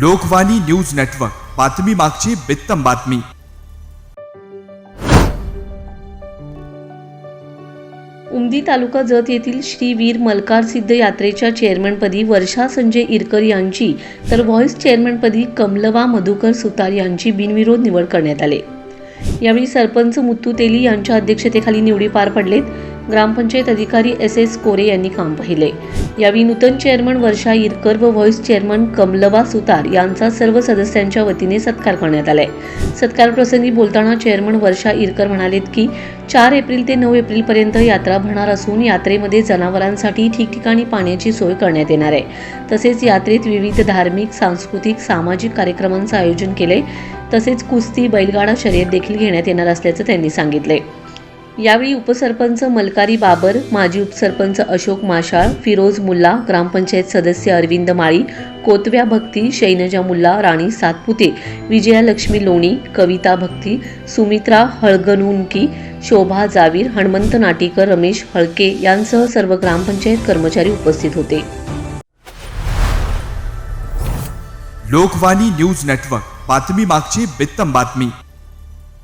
Lokvani news network. बातमी मागची बित्तम बातमी. उमदी तालुका जत येथील श्री वीर मलकार सिद्ध यात्रेच्या चेअरमनपदी वर्षा संजय इरकर यांची तर व्हॉइस चेअरमनपदी कमलवा मधुकर सुतार यांची बिनविरोध निवड करण्यात आली. यावेळी सरपंच मुत्तू तेली यांच्या अध्यक्षतेखाली निवडी पार पडलेत. ग्रामपंचायत अधिकारी एस एस कोरे यांनी काम पाहिले. यावेळी नूतन चेअरमन वर्षा इरकर व व्हॉइस चेअरमन कमलवा सुतार यांचा सर्व सदस्यांच्या वतीने सत्कार करण्यात आलाय. सत्कार प्रसंगी बोलताना चेअरमन वर्षा इरकर म्हणालेत की चार एप्रिल ते नऊ एप्रिलपर्यंत यात्रा भरणार असून यात्रेमध्ये जनावरांसाठी ठिकठिकाणी पाण्याची सोय करण्यात येणार आहे. तसेच यात्रेत विविध धार्मिक सांस्कृतिक सामाजिक कार्यक्रमांचं आयोजन केले तसेच कुस्ती बैलगाडा शर्यत देखील घेण्यात येणार असल्याचं त्यांनी सांगितले यावेळी उपसरपंच मलकारी बाबर माजी उपसरपंच अशोक माशाळ फिरोज मुल्ला ग्रामपंचायत सदस्य अरविंद माळी कोतव्या भक्ती शैनजा मुल्ला राणी सातपुते विजयालक्ष्मी लोणी कविता भक्ती सुमित्रा हळगणुनकी शोभा जावीर हणमंत नाटीकर रमेश हळके यांसह सर्व ग्रामपंचायत कर्मचारी उपस्थित होते. Lokvani news network. बातमी मागची बित्तम बातमी.